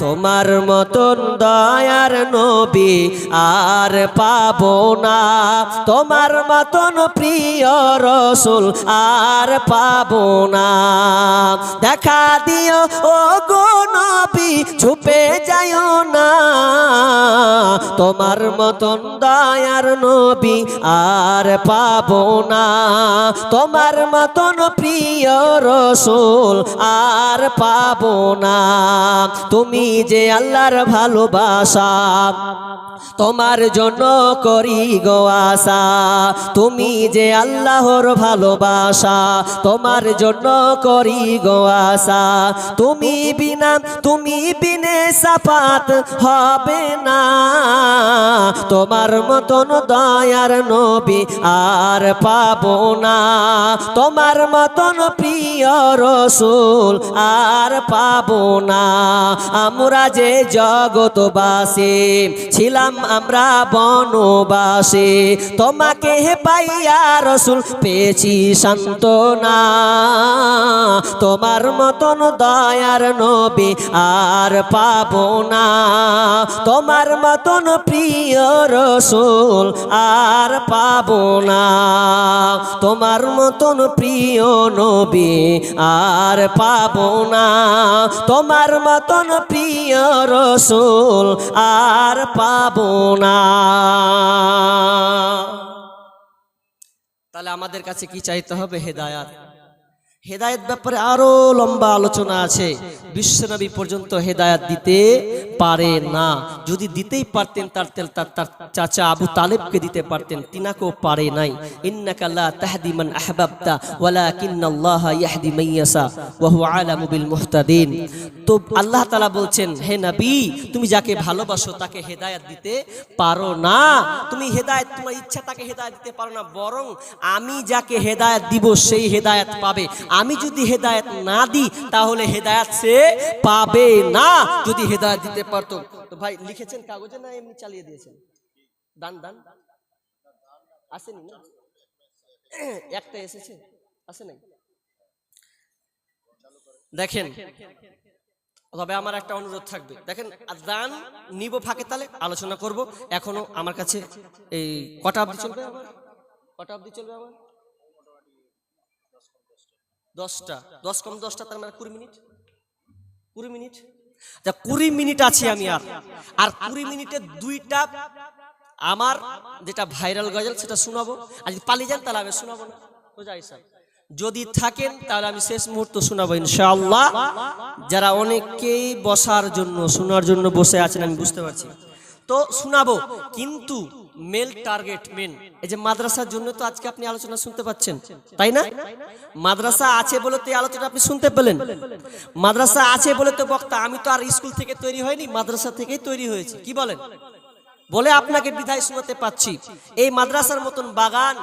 তোমার মতন দয়ার নবী আর পাবো না। তোমার মতন প্রিয় রসুল আর পাবো না। দেখা দিও ও গো নবী, ছুপে যাইও না। তোমার মতন দয়ার নবী আর পাবো না। তোমার মতন প্রিয় রসুল আর পাবো না। তুমি যে আল্লাহর ভালোবাসা। তোমার জন্য করি গো আশা। তুমি যে আল্লাহর ভালোবাসা, তোমার জন্য করি গো আশা। তুমি বিনা, তুমি বিনে সাপাত হবে না। তোমার মতন দয়ার নবী আর পাবো না। তোমার মতন প্রিয় রসুল আর পাবো না। আমরা যে জগতবাসী ছিলাম আমরা বনবাসে। তোমাকে হে পাইয়া রসুল, পেয়েছি সান্তনা তোমার মতন দয়ার নবী আর পাব না। তোমার মতন প্রিয় রসুল আর পাব না। তোমার মতন প্রিয় নবী আর পাবো না। তোমার মতন প্রিয় রসুল আর পাবো না। তাহলে আমাদের কাছে কি চাইতে হবে হেদায়াত? হেদায়েত ব্যাপারে আরও লম্বা আলোচনা আছে। বিশ্বনবী পর্যন্ত হেদায়াত দিতে পারে না। যদি দিতেই পারতেন, তার তার চাচা আবু তালেবকে দিতে পারতেন, তিনাকেও পারে নাই। যাকে ভালোবাসো তাকে হেদায়েত দিতে পারো না। তুমি হেদায়েত, তোমার ইচ্ছা তাকে দিতে পারো না, বরং আমি যাকে হেদায়েত দিব, সেই হেদায়েত পাবে। আমি যদি হেদায়েত না দিই, তাহলে হেদায়েত সে পাবে না। যদি হেদায়েত দিতে পারতো। তো ভাই, লিখেছেন কাগজে না এমনি চালিয়ে দিয়েছেন? দান দান। আসেনি না? একটা এসেছে? আসে নাই? দেখেন, তবে আমার একটা অনুরোধ থাকবে। দেখেন দান নিব ফাঁকে তালে আলোচনা করব। এখনও আমার কাছে এই কটা অবধি চলবে আমার কটা অবধি চলবে আমার দশটা। দশ কম দশটা, তার মানে কুড়ি মিনিট? কুড়ি মিনিট? তা কুড়ি মিনিট আছি আমি আর। আর কুড়ি মিনিটে দুইটা আমার যেটা ভাইরাল গজল, সেটা শোনাবো। আর যদি পালিয়ে যান, তাহলে আমি শোনাবো না। বোঝা হিসাব যদি থাকেন, তাহলে আমি শেষ মুহূর্ত শোনাবো, ইনশাআল্লাহ। যারা অনেকেই বসার জন্য, শোনার জন্য বসে আছেন, আমি বুঝতে পারছি। তো শোনাবো, কিন্তু মেল টার্গেট মেন এই যে মাদ্রাসার জন্য তো আজকে আপনি আলোচনা শুনতে পাচ্ছেন, তাই না? মাদ্রাসা আছে বলে তো আলোচনা আপনি শুনতে পেলেন। মাদ্রাসা আছে বলে তো বক্তা, আমি তো আর স্কুল থেকে তৈরি হয়নি, মাদ্রাসা থেকেই তৈরি হয়েছে। কি বলেন? বলে আপনাকে বিধায় শোনাতে পাচ্ছি। এই মাদ্রাসার মতন বাগান